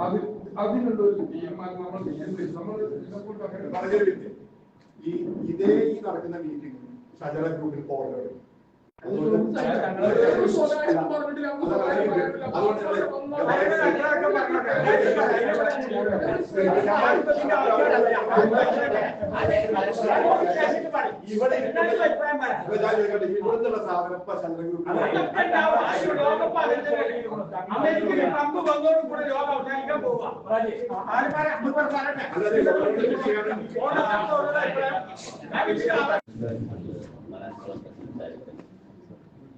അത് അതിനുള്ള ഒരു തീരുമാനം നമ്മൾ നിയന്ത്രിച്ച് നമ്മൾ ഇതിനെക്കുറിച്ച് അങ്ങനെ പറഞ്ഞൊരു ഈ ഇതേ ഈ നടക്കുന്ന മീറ്റിംഗ് ഷജറ ഗ്രൂപ്പിൽ അതുകൊണ്ട് ഇവിടെ ഇവിടുത്തെ സാധനം ഇപ്പൊ ഷജറ ഗ്രൂപ്പിൽ അമേരിക്കയിൽ ട്രംപ് വന്നോട് കൂടെ ലോകം അവസാനിക്കാൻ പോവാ ആരും അമ്പത് പറയട്ടെ അല്ലാതെ ഗവൺമെന്റ് ചെയ്യാനും ഓണത്തോടുള്ള അഭിപ്രായം ഞാൻ വിശ്വാസം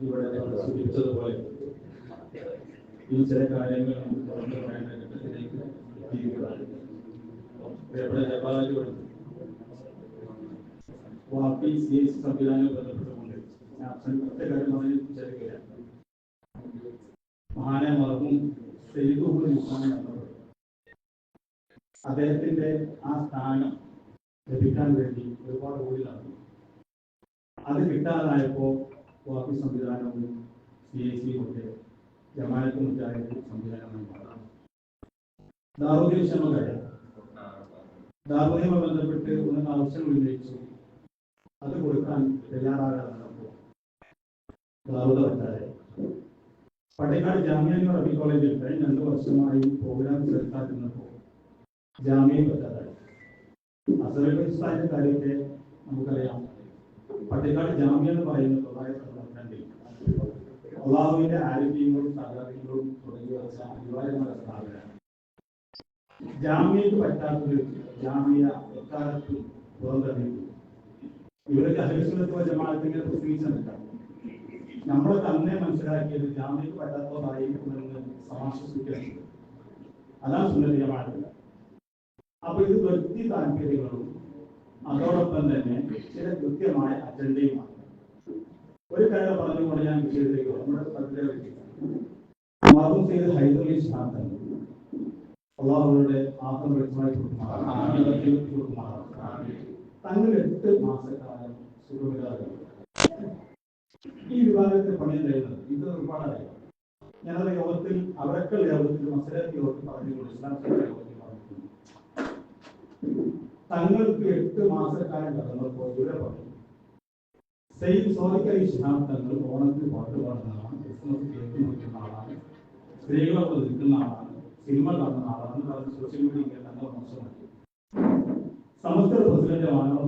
ഇവിടെ നമ്മൾ സൂചിപ്പിച്ചതുപോലെ ഈ ചില കാര്യങ്ങൾ നമുക്ക് തുറന്നു പറയേണ്ട ഘട്ടത്തിലേക്ക് എത്തിയിരിക്കുകയാണ് ഇവിടെ ജപാലുകളും വാപ്പി സി എസ് സംവിധാനവും ബന്ധപ്പെട്ടുകൊണ്ട് ഞാൻ ഒറ്റ കാര്യം പറഞ്ഞു ചേർക്കുകയാണ് മഹാനെ മുഖാനെ അദ്ദേഹത്തിന്റെ ആ സ്ഥാനം ലഭിക്കാൻ വേണ്ടി ഒരുപാട് നടന്നു. അത് കിട്ടാതായപ്പോ വാപ്പി സംവിധാനവും സി ഐ സി ഒക്കെ ജമാനത്ത് മുജാഹിദ് സംവിധാനമായി മാറാം. ദാവൂദി ക്ഷമ കഴിയാം ദാവൂദിയുമായി ബന്ധപ്പെട്ട് ഒന്ന് ആവശ്യങ്ങൾ ഉന്നയിച്ചു. അത് കൊടുക്കാൻ തയ്യാറാകാതെ ദാവൂദ പറ്റാതെ പട്ടേക്കാട് ജാമ്യ അറബി കോളേജിൽ കഴിഞ്ഞ രണ്ട് വർഷമായി പ്രോഗ്രാം ചേർക്കാതിരുന്നപ്പോൾ ജാമ്യം പറ്റാതായി അസറുസ്ഥാന്റെ കാര്യത്തെ നമുക്കറിയാം. പട്ടിക്കാട് ജാമ്യം എന്ന് പറയുന്നത് തൊള്ളായിരത്തി തൊണ്ണൂറ്റിരണ്ടിൽ അള്ളാഹുവിന്റെ ആരോഗ്യങ്ങളും സാധാരണങ്ങളും തുടങ്ങി വെച്ച അനിവാര്യമായ സ്ഥാപനമാണ്. ജാമ്യക്ക് പറ്റാത്തത് ജാമ്യ എക്കാലത്ത് പുറന്തള്ളിയിട്ടു ഇവരൊക്കെ അഹിംസത്വ ജമാഅത്തിന്റെ പ്രസിദ്ധീകരിച്ചിട്ടുണ്ട് നമ്മളെ തന്നെ മനസ്സിലാക്കിയത് ജാമ്യക്ക് പറ്റാത്തതായിരിക്കുമെന്ന് സമാശ്വസിക്കുന്നുണ്ട് അതാണ് ജമാഅത്തില്ല അപ്പൊ ഇത് വ്യക്തി താല്പര്യങ്ങളും അതോടൊപ്പം തന്നെ ചില കൃത്യമായ അജണ്ടയുമാണ്. ഒരു കാര്യം പറഞ്ഞുകൊണ്ട് ഞാൻ വിഷയത്തിലേക്ക്. നമ്മുടെ മറും ചെയ്ത് ഹൈദരലി ശാന്തൻ അള്ളാഹുയുടെ ആത്മ തങ്ങൾ എട്ട് മാസക്കാലം സുഖമില്ലാതെ ഈ വിഭാഗത്തിൽ പണിയാൻ കഴിയുന്നത്? ഇത് ഒരുപാടായി. ഞങ്ങളുടെ യോഗത്തിൽ അവരൊക്കെ യോഗത്തിൽ മസരത്ത് യോഗത്തിൽ പറഞ്ഞുകൊണ്ട് ഇസ്ലാം യോഗത്തിൽ തങ്ങൾക്ക് എട്ട് മാസക്കാലം കടന്നപ്പോൾ ഇവിടെ പറഞ്ഞു സെയ്ദ് സോദിക്കലി ഇസ്ലാം തങ്ങൾ ഓണത്തിന് പാട്ട് പാടുന്നതാണ് ക്രിസ്മസ് കേക്ക് മുറിക്കുന്ന ആളാണ്. സ്ത്രീകളെ നിൽക്കുന്ന ആളാണ്. സിനിമ കാണുന്ന ആളാണ്. പറഞ്ഞ് സോഷ്യൽ മീഡിയ തങ്ങൾ മോശമാക്കി. സമസ്ത പ്രസിഡന്റ് മാനവ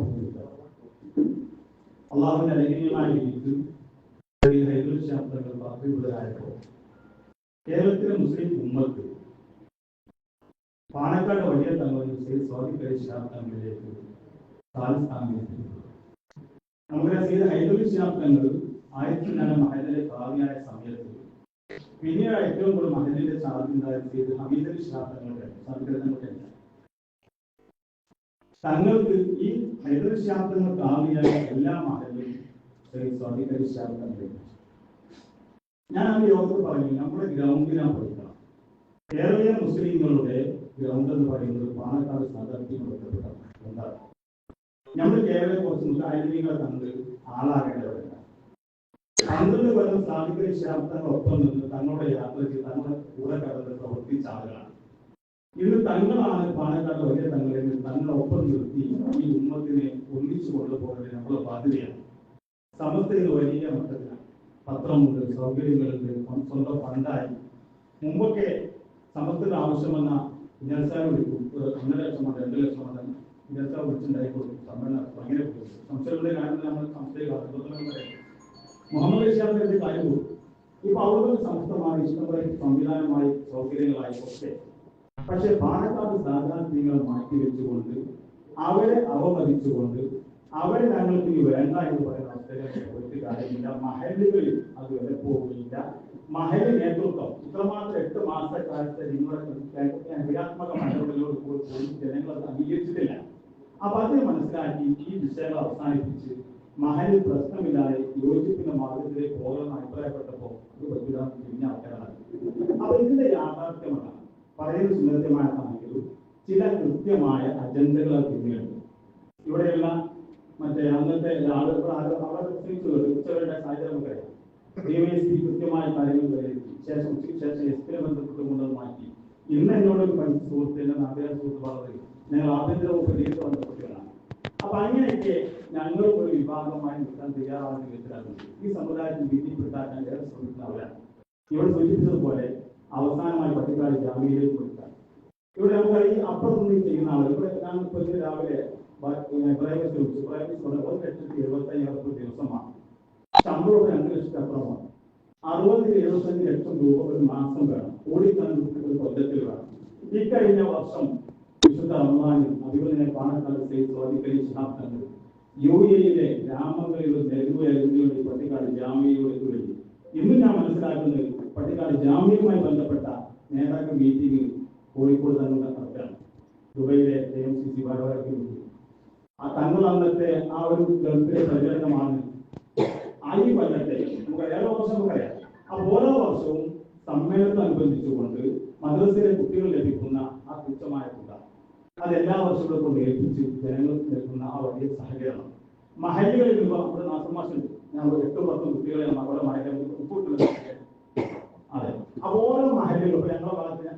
അള്ളാഹുവിന്റെ അനുഗ്രഹീയമായ രീതിയിൽ ഹൈദുൽ ശാസ്ത്രങ്ങൾ പാർട്ടിയുള്ളതായപ്പോൾ കേരളത്തിലെ മുസ്ലിം ഉമ്മത്ത് പാണക്കാട് വലിയ തങ്ങളിൽ ശ്രീ സ്വാതി നമുക്കറിയാം ശ്രീ ഹൈദുൽ തങ്ങൾ ആയിരത്തി നാല് മഹലിലെ ഭാവിയായ സമയത്ത് പിന്നീട് ഏറ്റവും കൂടുതൽ മഹലിന്റെ ചാർജുണ്ടായ സെയ്ദ് ഹമീദ് ശാസ്ത്രങ്ങളുടെ സംഘടനകളുടെ തങ്ങൾക്ക് ഈ ഹൈദർ ശാസ്ത്രങ്ങൾ ഭാവിയായ എല്ലാ മഹലും സെയ്ദ് സ്വാതി ശാസ്ത്രങ്ങൾ ഞാൻ ആ യോഗത്തിൽ പറഞ്ഞു നമ്മുടെ ഗ്രൗണ്ടിനാണ് പഠിക്കണം. കേരളീയ മുസ്ലിങ്ങളുടെ ഗ്രൗണ്ട് എന്ന് പറയുന്നത് പാണക്കാട് സ്ഥാനാർത്ഥിയുമായി ബന്ധപ്പെട്ടതാണ് എന്താണ് നമ്മൾ കേരളത്തെ കുറച്ച് മുസ്ലിങ്ങളെ തമ്മിൽ ആളാകേണ്ടവരല്ല. പന്ത്രണ്ട് കൊല്ലം സാധിക്കുന്ന ശാസ്ത്രങ്ങളൊപ്പം നിന്ന് തങ്ങളുടെ യാത്ര ചെയ്ത് തങ്ങളുടെ കൂടെ കടന്ന് പ്രവർത്തിച്ച ആളുകളാണ്. ഇത് തങ്ങളാണ് പാണക്കാട് വലിയ തങ്ങളിൽ തങ്ങളെ ഒപ്പം നിർത്തി ഈ ഉമ്മത്തിനെ ഒന്നിച്ചു കൊണ്ടുപോകേണ്ടത് നമ്മളെ ബാധ്യതയാണ്. സമസ്തയിൽ വലിയ മട്ടത്തിലാണ്. പത്രമുണ്ട് സൗകര്യങ്ങളുണ്ട് സ്വന്തം ഫണ്ടായി. മുമ്പൊക്കെ സമ്പത്തിന് ആവശ്യമെന്ന ജനസാരം വിളിക്കും ഒന്നര ലക്ഷം മുതൽ രണ്ട് ലക്ഷം ജനസാവ് വിളിച്ചുണ്ടായി കൊടുക്കും സമ്മേളനം അങ്ങനെ സംശയങ്ങളുടെ കാര്യത്തിൽ നമ്മൾ സംശയ മുഹമ്മദ് ഇസ്ലാമിന്റെ ഒരു കാര്യം ഇപ്പൊ അവരുടെ സംസ്ഥമായി ഇഷ്ടംപോലെ സംവിധാനമായി സൗകര്യങ്ങളായി ഒക്കെ. പക്ഷെ പാലക്കാട് സ്ഥാനാർത്ഥികളെ മാറ്റി വെച്ചുകൊണ്ട് അവരെ അവമതിച്ചുകൊണ്ട് അവരെ ഞങ്ങൾക്ക് ഇനി വേണ്ട എന്ന് പറയുന്ന അവസ്ഥയിലേക്ക് ഒരു കാര്യമില്ല. മഹലുകളിൽ അത് വില പോവുകയില്ല. മഹൽ നേതൃത്വം. ഇത്രമാത്രം എട്ട് മാസക്കാലത്തെ നിങ്ങളുടെ ക്രിയാത്മക മണ്ഡലങ്ങളോട് പോയി ജനങ്ങൾ അത് അംഗീകരിച്ചിട്ടില്ല. അപ്പൊ അത് മനസ്സിലാക്കി ഈ വിഷയങ്ങൾ അവസാനിപ്പിച്ച് മഹൽ പ്രശ്നമില്ലാതെ യോജിപ്പിന്റെ മാർഗത്തിലേക്ക് പോകണമെന്ന് അഭിപ്രായപ്പെട്ടപ്പോ ഇത് പറ്റില്ല പിന്നെ ആൾക്കാരാണ്. അപ്പൊ ഇതിന്റെ യാഥാർത്ഥ്യമാണ്. പറയുന്ന സുന്ദരമായിട്ടാണെങ്കിലും ചില കൃത്യമായ അജണ്ടകൾ പിന്നിലുണ്ട് ഇവിടെയുള്ള മറ്റേ അന്നത്തെ ആളുകൾ അവിടെ നമുക്കറിയാം ഡിവൈഎസ്പി കൃത്യമായ കാര്യങ്ങൾ വിലയിരുത്തി ശേഷം ഉച്ചയ്ക്ക് ശേഷം എസ് ബന്ധപ്പെട്ട് അത് മാറ്റി. ഇന്ന് എന്നോട് പഠിച്ച സുഹൃത്ത് എന്റെ നാട്ടുകാർ സുഹൃത്ത് പറഞ്ഞത് ഞങ്ങൾ ആഭ്യന്തര വകുപ്പ് നേരിട്ട് ബന്ധപ്പെട്ടുകളാണ് അപ്പൊ അങ്ങനെയൊക്കെ ഞങ്ങൾ ഒരു വിഭാഗമായി നിൽക്കാൻ തയ്യാറാണെന്ന് മനസ്സിലാക്കുന്നത് ഈ സമുദായത്തിൽ ഭീതിപ്പെടുത്താൻ ഏറെ ശ്രമിക്കുന്നവരാണ് ഇവിടെ സൂചിപ്പിച്ചതുപോലെ അവസാനമായി പട്ടിക്കാട് ജാമ്യയിലേക്ക് കൊടുക്കാൻ ഇവിടെ നമുക്ക് അപ്പുറത്തുനിന്ന് അപ്പുറത്ത് നിന്ന് ചെയ്യുന്ന ആളുകൾ ഇവിടെ ഞാൻ ഇപ്പോൾ ഇന്ന് രാവിലെ ഇബ്രാഹിം പ്രൈവറ്റ് ഒരു ലക്ഷത്തി എഴുപത്തി അയ്യായിരം ദിവസമാണ് ശമ്പളം രണ്ട് ലക്ഷത്തി അപ്പുറമാണ് അറുപത് എഴുപത്തഞ്ച് ലക്ഷം രൂപ ഒരു മാസം വേണം കോടിക്കണക്കിന് ഒരു കൊല്ലത്തിൽ വേണം ഇക്കഴിഞ്ഞ വർഷം വിശുദ്ധ റഹ്മാനും അതുപോലെ പാണക്കാട് സ്റ്റേറ്റ് സ്വാധികരി ശാസ്ത്രങ്ങൾ യു എയിലെ ഗ്രാമങ്ങളിലും നെരുവേണ്ടി പട്ടിക്കാട് ജാമ്യയോട് തുടങ്ങി ഇന്ന് ഞാൻ മനസ്സിലാക്കുന്നത് പട്ടിക്കാട് ജാമ്യവുമായി ബന്ധപ്പെട്ട നേതാക്കൾ മീറ്റിംഗ് കോഴിക്കോട് തന്നെ നടക്കുകയാണ്. ദുബൈയിലെ എ എം സി സി ഭാരവാഹികൾ ആ തങ്ങൾ അന്നത്തെ ആ ഒരു ഗൾഫിലെ പ്രചരണമാണ് ആയി കൊല്ലത്തെ നമുക്ക് ഏറെ വർഷം നമുക്കറിയാം ആ ഓരോ വർഷവും സമ്മേളനത്തോടനുബന്ധിച്ചുകൊണ്ട് മദ്രസയിലെ കുട്ടികൾ ലഭിക്കുന്ന ആ തുച്ഛമായ തുക. അത് എല്ലാ വർഷങ്ങളും കൊണ്ട് ഏൽപ്പിച്ച് ജനങ്ങൾക്ക് നൽകുന്ന ആ വലിയ സഹകരണം. മഹല്ലുകളിൽ ഇപ്പോൾ നമ്മുടെ നാസമാഷുണ്ട് ഞാൻ ഒരു എട്ടും പത്തും കുട്ടികളെ നമ്മുടെ മഹല്യം ഉപ്പിട്ടുള്ള അതെ. അപ്പോൾ ഓരോ മഹല്ലുകളും ഞങ്ങളുടെ ഭാഗത്ത്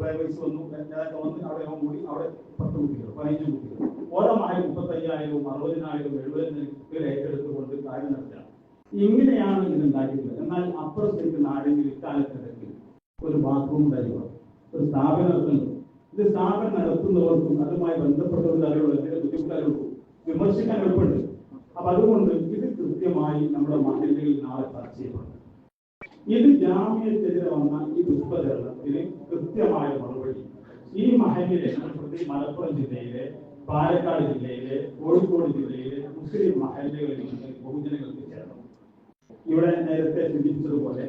പ്രൈവറ്റ്സ് വന്നു. ഞാനൊക്കെ വന്ന് അവിടെ അവൻ കൂടി അവിടെ പത്ത് കുട്ടികൾ പതിനഞ്ച് കുട്ടികൾ. ഓരോ മഹൽ മുപ്പത്തയ്യായിരവും അറുപതിനായിരവും എഴുപതിനായിരം ഏറ്റെടുത്തുകൊണ്ട് കാര്യം നടത്തുക. ഇങ്ങനെയാണ് ഇത് ഉണ്ടാക്കിയിട്ടുള്ളത് എന്നാൽ അപ്പുറത്തേക്ക് ആരെങ്കിലും ഇക്കാലത്തിടയ്ക്ക് ഒരു ബാത്റൂം ഉണ്ടായിരുന്നു. ഒരു സ്ഥാപനം നടത്തുന്നു. ഇത് സ്ഥാപനം നടത്തുന്നവർക്കും അതുമായി ബന്ധപ്പെട്ടവരുടെ അറിവുള്ള എന്തെങ്കിലും ബുദ്ധിമുട്ടുകളുള്ളൂ വിമർശിക്കാൻ എളുപ്പമുണ്ട്. അപ്പൊ അതുകൊണ്ട് ഇത് കൃത്യമായി നമ്മുടെ മഹല്യയിൽ നാളെ ചർച്ച ചെയ്യപ്പെടും ഇത് ജാമ്യത്തിനെതിരെ വന്ന ഈ ദുഷ്പ്രചരണത്തിന് കൃത്യമായ മറുപടി. ഈ മഹലിലെ മലപ്പുറം ജില്ലയിലെ പാലക്കാട് ജില്ലയിലെ കോഴിക്കോട് ജില്ലയിലെ മുസ്ലിം മഹല്ലുകളിൽ നിന്ന് ബഹുജനങ്ങൾക്ക് ചേർന്നു. ഇവിടെ നേരത്തെ ചിന്തിച്ചതുപോലെ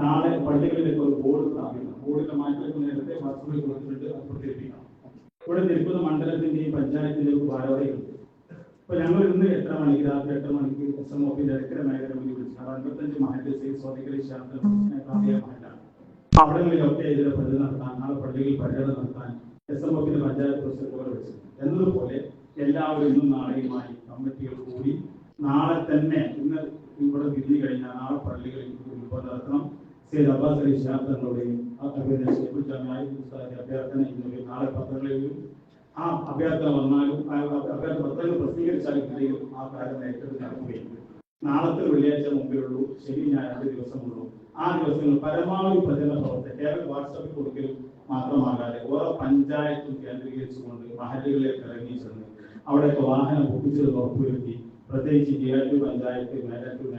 നാളെ പള്ളികളിലേക്ക് ഒരു ബോർഡ് സ്ഥാപിക്കണം. ബോർഡിന്റെ മാറ്റങ്ങൾക്ക് നേരത്തെ വാസ്തുവിൽ കൊടുത്തിട്ട് പ്രത്യേകിക്കണം ഇവിടെ തിരുപ്പതി മണ്ഡലത്തിന്റെയും പഞ്ചായത്തിന്റെയും ഇപ്പൊ ഞങ്ങൾ ഇന്ന് എത്ര മണിക്ക് രാത്രി എട്ട് മണിക്ക് എസ് എം ഒപ്പിന്റെ ഇടയ്ക്കര മേഖല മുന്നിൽ വിളിച്ചു അൻപത്തഞ്ച് മഹല്ല് സേവ് സ്വാതികളി മഹല്ലാണ്. അവിടങ്ങളിലൊക്കെ ഇതിലെ പദ്ധതി നടത്താൻ നാളെ പള്ളിയിൽ പര്യടനം നടത്താൻ എസ് എം ഒപ്പിന്റെ പഞ്ചായത്ത് പ്രസിഡന്റുകൾ വെച്ചു എന്നതുപോലെ എല്ലാവരും ഇന്നും നാളെയുമായി കമ്മിറ്റികൾ കൂടി നാളെ തന്നെ ഇന്ന് ഇവിടെ തിരിഞ്ഞു കഴിഞ്ഞാൽ നാളെ പള്ളികളിൽ നടത്തണം. സെയ്ദ് അബ്ബാസ് അലി ശാസ്ത്രങ്ങളുടെയും അഭ്യർത്ഥന ഇന്ന് നാളെ പത്രങ്ങളിലും ആ അഭ്യർത്ഥന വന്നാലും അഭ്യർത്ഥന പത്രങ്ങൾ പ്രസിദ്ധീകരിച്ചാലും ഇല്ലെങ്കിലും ആ കാര്യം ഏറ്റെടുത്ത് നടക്കുകയും നാളത്തെ വെള്ളിയാഴ്ച മുമ്പിലുള്ളൂ ശനി ഞായറാഴ്ച ദിവസമുള്ളൂ. ആ ദിവസങ്ങൾ പരമാവധി പ്രചരണ പ്രവർത്തനം കേവലം വാട്സാപ്പിൽ കൊടുക്കലും മാത്രമാകാതെ ഓരോ പഞ്ചായത്തും കേന്ദ്രീകരിച്ചുകൊണ്ട് മഹലുകളിലേക്ക് ഇറങ്ങി ചെന്ന് അവിടെയൊക്കെ വാഹനം ഒപ്പിച്ചത് ഉറപ്പുവരുത്തി പ്രത്യേകിച്ച് ജിയാറ്റൂർ പഞ്ചായത്ത് മേലാറ്റൂർ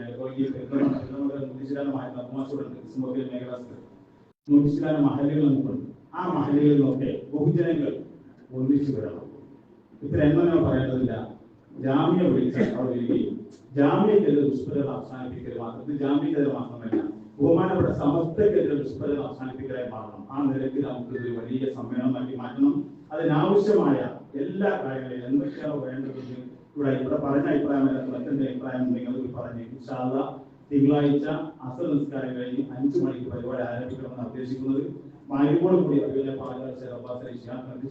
തമാശോടുണ്ട് കിസ്മോക്കിയ മേഖല മുനിശിലാല മഹല്ലുകൾ നമുക്കുണ്ട്. ആ മഹലുകളിൽ നിന്നൊക്കെ ബഹുജനങ്ങൾ ഒന്നിച്ചു വരണം. ഇത്ര എണ്ണം ഞാൻ പറയേണ്ടതില്ല ജാമ്യ വിളിച്ച് അവിടെ വരികയും ജാമ്യക്കെതിരെ ദുഷ്പ്രചരണം അവസാനിപ്പിക്കൽ മാത്രത്തിൽ ജാമ്യക്കെതിരെ മാത്രമല്ല. ബഹുമാനപ്പെട്ട സമസ്തക്കെതിരെ ദുഷ്പ്രചരണം അവസാനിപ്പിക്കലായി മാറണം. ആ നിലയ്ക്ക് നമുക്ക് ഒരു വലിയ സമ്മേളനമാക്കി മാറ്റണം. അതിനാവശ്യമായ എല്ലാ കാര്യങ്ങളും എന്തൊക്കെയാണോ വേണ്ടതെന്ന് ഇവിടെ ഇവിടെ പറഞ്ഞ അഭിപ്രായമല്ല മറ്റെന്തെങ്കിലും അഭിപ്രായം ഉണ്ടെങ്കിൽ അത് പറഞ്ഞ് തിങ്കളാഴ്ച അസർ നിസ്കാരം കഴിഞ്ഞ് അഞ്ചു മണിക്ക് പരിപാടി ആരംഭിക്കണമെന്ന് ഉദ്ദേശിക്കുന്നത്. മാരിക്കോട് കൂടി അതുപോലെ പാലക്കാട് ശേഖർബാസ്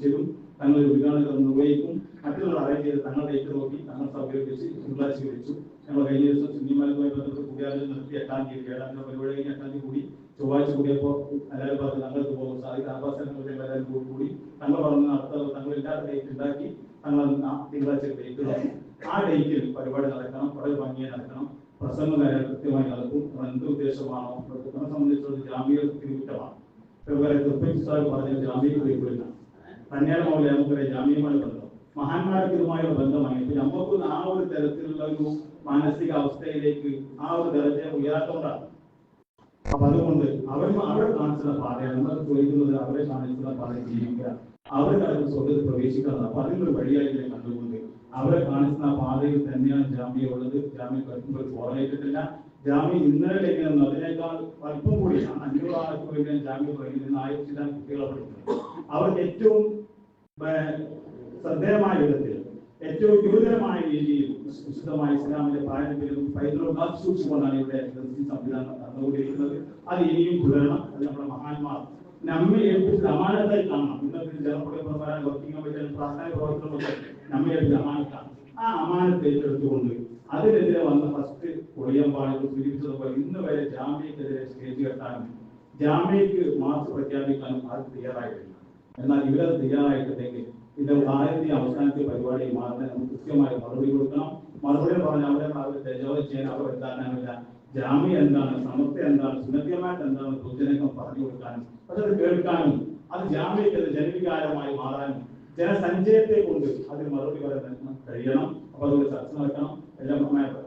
ചെയ്തും തങ്ങളുടെ ഉദ്ഘാടനം നിർവഹിക്കും. മറ്റുള്ളവർ അറേഞ്ച് ചെയ്ത് തങ്ങളുടെ ഏറ്റു നോക്കി തങ്ങൾ സൗകര്യപ്പിച്ച് തിങ്കളാഴ്ച വിളിച്ചു. ഞങ്ങൾ കഴിഞ്ഞ ദിവസം സിനിമയുമായി ബന്ധപ്പെട്ട് കൂടിയാലും നിർത്തി എട്ടാം തീയതി ഏഴാം തീയതി പരിപാടി കഴിഞ്ഞ് എട്ടാം തീയതി കൂടി ചൊവ്വാഴ്ച കൂടിയപ്പോൾ എല്ലാവരും പറഞ്ഞു തങ്ങൾക്ക് പോകും സാധിക്കും ആഭാസങ്ങളുടെ എല്ലാവരും കൂടി കൂടി തങ്ങൾ പറഞ്ഞ് നടത്തുക തങ്ങൾ എല്ലാ ഡേറ്റ് ഉണ്ടാക്കി തങ്ങൾ തിങ്കളാഴ്ച ഡേറ്റ് ആ ഡേറ്റിൽ പരിപാടി നടക്കണം. വളരെ ഭംഗിയായി നടക്കണം. പ്രസംഗ കാര്യങ്ങൾ കൃത്യമായി നടക്കും. എന്ത് ഉദ്ദേശമാണോ? നമ്മളെ സംബന്ധിച്ചുള്ള ജാമ്യ തിരുവുറ്റമാണ് ഇതുപോലെ തുർപ്പിച്ച് സാഹിബ് പറഞ്ഞ ജാമ്യ തിരുവില്ല തന്നെയാണ് ബന്ധം. മഹാന്മാർക്ക് ഇതുമായുള്ള ബന്ധമായി നമുക്ക് ആ ഒരു തരത്തിലുള്ള ഒരു മാനസിക അവസ്ഥയിലേക്ക് ആ ഒരു തരത്തെ ഉയർത്തോണ്ടാണ് അപ്പൊ അതുകൊണ്ട് അവർ അവരെ കാണിച്ചുള്ള പാതയാണ് നമ്മൾ ചോദിക്കുന്നത് അവരെ കാണിച്ചുള്ള പാത ജീവിക്കുക. അവർ കടന്ന് സ്വർഗത്തിൽ പ്രവേശിക്കുന്നത് അപ്പൊ അതിനൊരു വഴിയായി ഞാൻ കണ്ടുകൊണ്ട് അവരെ കാണിക്കുന്ന പാതയിൽ തന്നെയാണ് ജാമ്യം ഉള്ളത്. ജാമ്യം കഴിക്കുമ്പോൾ പോറേറ്റിട്ടില്ല ജാമ്യം ഇന്നലെ എങ്ങനെ അതിനേക്കാൾ അല്പം കൂടി അഞ്ഞൂറ് ആൾക്ക് വേണ്ടി ജാമ്യം തുടങ്ങി നിന്ന് ആയിരത്തി ചില കുട്ടികളെ പഠിക്കുന്നത്. അവർക്ക് ഏറ്റവും ശ്രദ്ധേയമായ വിധത്തിൽ ഏറ്റവും ഗുരുതരമായ രീതിയിൽ വിശുദ്ധമായ ഇസ്ലാമിന്റെ പാരമ്പര്യം പൈതൃകം സൂക്ഷിച്ചുകൊണ്ടാണ് ഇവിടെ സംവിധാനം നടന്നുകൊണ്ടിരിക്കുന്നത്. അത് ഇനിയും തുടരണം അത് നമ്മുടെ മഹാന്മാർ നമ്മെ ഏൽപ്പിച്ച അമാനത്തായി കാണണം നിങ്ങൾക്ക് ജനപ്രതി പ്രധാന വർക്കിംഗ് കമ്മിറ്റി പ്രാർത്ഥന പ്രവർത്തനമൊക്കെ നമ്മെ അമാനത്താണ്. ആ അമാനത്ത് ഏറ്റെടുത്തുകൊണ്ട് അതിനെതിരെ വന്ന ഫസ്റ്റ് ഒളിയമ്പാടുകൾ സൂചിപ്പിച്ചതുപോലെ ഇന്ന് വരെ ജാമ്യക്കെതിരെ സ്റ്റേജ് കെട്ടാനും ജാമ്യക്ക് മാർച്ച് പ്രഖ്യാപിക്കാനും അത് തയ്യാറായിട്ടില്ല. എന്നാൽ ഇവരത് തയ്യാറായിട്ടുണ്ടെങ്കിൽ ഇത് ഭാരതീയ അവസാനത്തെ പരിപാടി മാറുന്ന നമുക്ക് കൃത്യമായി മറുപടി കൊടുക്കണം. മറുപടി പറഞ്ഞാൽ അവരെ അവർ തെജോറ് ചെയ്യാൻ അവർ എന്താക്കാനില്ല ജാമ്യം എന്താണ്? സമത്വം എന്താണ്? സുനദ്യമായിട്ട് എന്താണ്? പൊതുജനങ്ങൾ പറഞ്ഞു കൊടുക്കാനും അതത് കേൾക്കാനും അത് ജാമ്യത്തിൽ ജനവികാരമായി മാറാനും ജനസഞ്ചയത്തെ കൊണ്ട് അതിന് മറുപടി പറയാൻ കഴിയണം. അപ്പൊ അതുകൊണ്ട് ചർച്ച നടക്കണം. എല്ലാം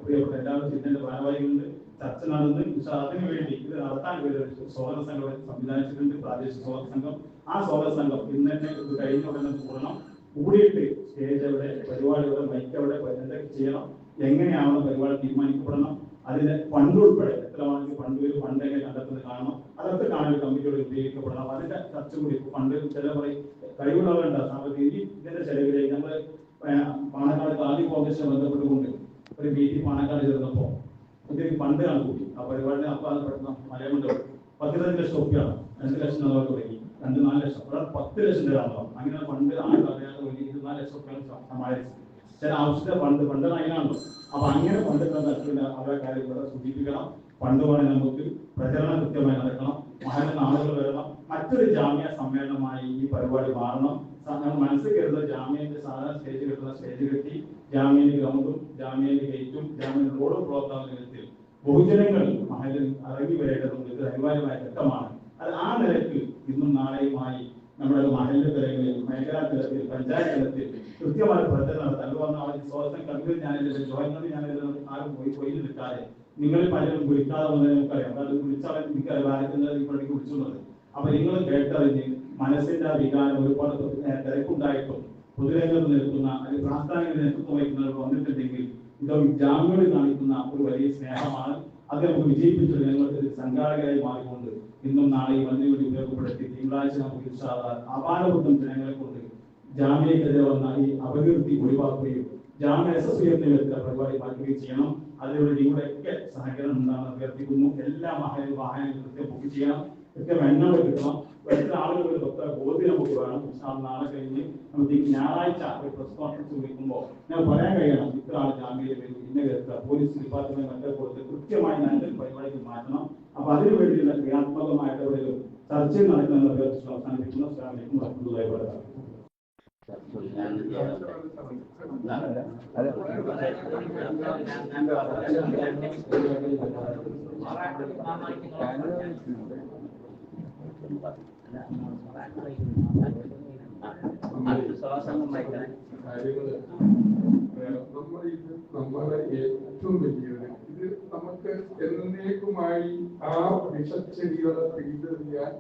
പ്രിയപ്പെട്ട എല്ലാവരും ചിന്തന്റെ ഭാരവാഹികളുണ്ട് ചർച്ച നടന്ന് അതിനു വേണ്ടി ഇത് നടത്താൻ വേണ്ടി സ്വാഗത സംഘം സംവിധാനിച്ചിട്ടുണ്ട്. പ്രാദേശിക സ്വാഗത സംഘം. ആ സ്വാഗത സംഘം ഇന്ന് തന്നെ ഇത് കഴിഞ്ഞ ഉടനെ കൂടണം കൂടിയിട്ട് സ്റ്റേജ് എവിടെ പരിപാടി എവിടെ മൈക്ക് എവിടെ എന്തൊക്കെ ചെയ്യണം. എങ്ങനെയാവണം പരിപാടി തീരുമാനിക്കപ്പെടണം. അതിന്റെ ഫണ്ട് ഉൾപ്പെടെ എത്ര വേണമെങ്കിൽ ഫണ്ട് ഫണ്ട് എങ്ങനെ കണ്ടെത്തുന്നത് കാണണം. അതൊക്കെ കാണാൻ കമ്മിറ്റിയോട് ഉപയോഗിക്കപ്പെടണം. അതിന്റെ ചർച്ച കൂടി ഫണ്ട് ചില പറയും കഴിവുള്ളവരുണ്ട് സാമ്പത്തിക ഈ ഇതിന്റെ ചെലവിലേക്ക് നമ്മൾ പാണക്കാട് ഗാന്ധി കോൺഗ്രസ് ബന്ധപ്പെട്ടുകൊണ്ട് ഒരു മീറ്റിംഗ് പാണക്കാട് ചേർന്നപ്പോ ഇതിന് ഫണ്ട് കണക്കൂട്ടി ആ പരിപാടിനെ അപ്പോൾ അത് പെട്ടെന്ന് മലയാളം പത്തിരണ്ട് ലക്ഷം റുപ്യാണ് രണ്ട് ലക്ഷം നമ്മൾ തുടങ്ങി. രണ്ട് നാല് ലക്ഷം. ഒരാൾ പത്ത് ലക്ഷം തരാണല്ലോ അങ്ങനെ ഫണ്ട് ആണ് അറിയാതെ ഇരുപത്തിനാല് ലക്ഷം റുപ്യാണ് സമാഹരിച്ചു ചില ആവശ്യത്തെ ഫണ്ട് ഫണ്ട് അങ്ങനെയാണല്ലോ അപ്പൊ അങ്ങനെ ഫണ്ട് തരത്തിലുള്ള അവരെ കാര്യങ്ങളെ സൂചിപ്പിക്കണം. വേണേ നമുക്ക് പ്രചരണം കൃത്യമായി നടക്കണം. മഹാന ആളുകൾ വരണം. മറ്റൊരു ജാമ്യ സമ്മേളനമായി ഈ പരിപാടി മാറണം. മനസ്സിൽ കരുതുന്ന ജാമ്യന്റെ സാധാരണ സ്റ്റേജ് കിട്ടുന്ന സ്റ്റേജ് കെട്ടി ജാമ്യന്റെ ഗ്രൗണ്ടും ജാമ്യന്റെ ഗേറ്റും ജാമ്യ റോഡും ആവുന്ന വിധത്തിൽ ബഹുജനങ്ങൾ മഹലിൽ ഇറങ്ങി വരേണ്ടതും ഇത് അനിവാര്യമായ ഘട്ടമാണ്. അത് ആ നിലയ്ക്ക് ഇന്നും നാളെയുമായി നമ്മുടെ മഹല്ല തലങ്ങളിൽ മേഖലാ തലത്തിൽ പഞ്ചായത്ത് തലത്തിൽ കൃത്യമായ പ്രവർത്തനം നടത്താൻ അത് വന്ന ആദ്യം സ്വാതന്ത്ര്യം കണ്ണൂർ ഞാനില്ല ജോഹങ്ങളിൽ ഞാനില്ല ആരും പോയി പോയി നിൽക്കാതെ നിങ്ങളിൽ പലരും വിളിക്കാതെ വന്നത് നമുക്കറിയാം. അത് വിളിച്ചാൽ എനിക്കറിയാം ആരൊക്കെ ഇപ്പോഴേക്ക് വിളിച്ചുള്ളത് അപ്പൊ നിങ്ങൾ കേട്ടറിഞ്ഞ് മനസ്സിന്റെ വികാരം ഒരുപാട് തിരക്കുണ്ടായിട്ടും പൊതുരംഗത്ത് നിൽക്കുന്ന അല്ലെങ്കിൽ പ്രാസ്ഥാനിക നേതൃത്വം വഹിക്കുന്നവർ വന്നിട്ടുണ്ടെങ്കിൽ ഇതൊരു ജാമ്യങ്ങളിൽ കാണിക്കുന്ന ഒരു വലിയ സ്നേഹമാണ്. അത് നമുക്ക് വിജയിപ്പിച്ചു ഞങ്ങൾക്ക് സംഘാടകരായി മാറിക്കൊണ്ട് ഇന്നും നാളെയും അതിനുവേണ്ടി തിങ്കളാഴ്ച നമുക്ക് അപാരബുദ്ധം ജനങ്ങളെ കൊണ്ട് ജാമ്യക്കെതിരെ വന്ന ഈ അപകീർത്തി ഒഴിവാക്കുകയും ജാമ്യ എസ് എന്ന വിധത്തിലുള്ള പരിപാടി മാറ്റുകയും ചെയ്യണം. അതിലൂടെ നിങ്ങളുടെയൊക്കെ സഹകരണം ഉണ്ടാകുന്ന അഭ്യർത്ഥിക്കുന്നു. എല്ലാ വാഹന വാഹനങ്ങളും കൃത്യം ബുക്ക് ചെയ്യണം. കൃത്യം എണ്ണം കിട്ടണം. എത്ര ആളുകൾ തൊട്ട ബോധ്യം നമുക്ക് വേണം. നാളെ കഴിഞ്ഞ് നമുക്ക് ഞായറാഴ്ച ഒരു പ്രസ് കോൺഫറൻസ് വിളിക്കുമ്പോൾ ഞാൻ പറയാൻ കഴിയണം. ഇത്ര ആൾ ജാമ്യയിൽ വരും. ഇന്ന കരുത്ത പോലീസ് ഡിപ്പാർട്ട്മെന്റ് മറ്റേ കൊടുത്ത് കൃത്യമായി നല്ലൊരു പരിപാടിക്ക് മാറ്റണം. അപ്പൊ അതിനു വേണ്ടിയുള്ള ക്രിയാത്മകമായ ഇടപെടലും ചർച്ചയും നടക്കുന്ന അഭ്യർത്ഥിച്ചു അവസാനിപ്പിക്കുന്നു അസ്സലാമു അലൈക്കും വറഹ്മത്തുള്ളാഹി വബറകാതുഹു കാര്യങ്ങൾ നമ്മൾ ഇത് നമ്മളെ ഏറ്റവും വലിയത് ഇത് നമുക്ക് എന്നേക്കുമായി ആ വിഷച്ചെടികളെ പിന്തുടരാൻ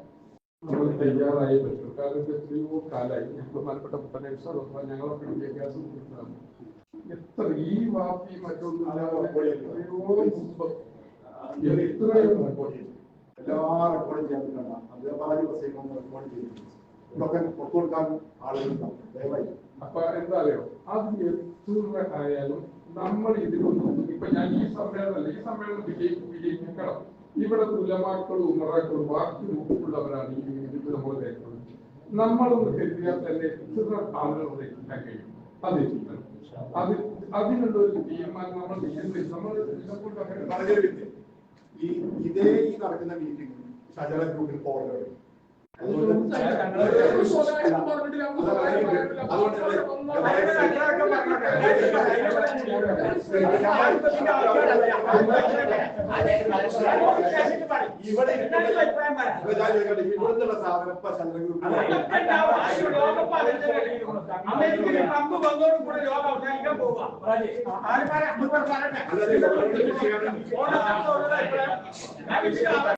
നമ്മൾ തയ്യാറായി പറ്റും. കാരണം എത്രയോ കാലായി. ഞങ്ങൾ ബഹുമാനപ്പെട്ട പുത്തനേശ്വർ ഞങ്ങളൊക്കെ വിദ്യാഭ്യാസം കൊടുത്തതാണ് എത്ര ഈ വാപ്പി മറ്റൊന്നും എത്രയോ മുമ്പ് എല്ലാ റെക്കോർഡും ചെയ്യാൻ അതേപോലെ പ്രത്യേകം റെക്കോർഡ് ചെയ്തിട്ടുണ്ട്. ഇതൊക്കെ പുറത്തു കൊടുക്കാൻ ആളുകളുണ്ടാവും ദയവായി. അപ്പൊ എന്താ അറിയോ? അത് എത്ര ആയാലും നമ്മൾ ഇതിലൊന്നും ഇപ്പൊ ഞാൻ ഈ സമ്മേളനം ഈ സമ്മേളനം വിജയിക്കും വിജയിപ്പിക്കണം. ഇവിടെ തുലമാക്കളും ഉമറാക്കളും ബാക്കി മുമ്പുള്ളവരാണ് ഈ ഇതിൽ നമ്മൾ കേൾക്കുന്നത്. നമ്മളൊന്ന് കരുതിയാൽ തന്നെ എത്ര ആളുകളോട് എത്തിക്കാൻ കഴിയും അത് എത്തിക്കണം അത് അതിനുള്ള ഒരു തീരുമാനം നമ്മൾ നിയന്ത്രിക്കും നമ്മൾ ഈ ഇതേ ഈ നടക്കുന്ന മീറ്റിംഗ് സജല ഗ്രൂപ്പിൽ ഫോർവേഡ് ഇവിടെ ഇവിടുന്നുള്ള സാധനം ഇപ്പൊ അമേരിക്കയിൽ ട്രംപ് വന്നോടും കൂടെ ലോകം അവസാനിക്കാൻ പോവുക. ആരും പറയാം ചെയ്യാൻ ഓണ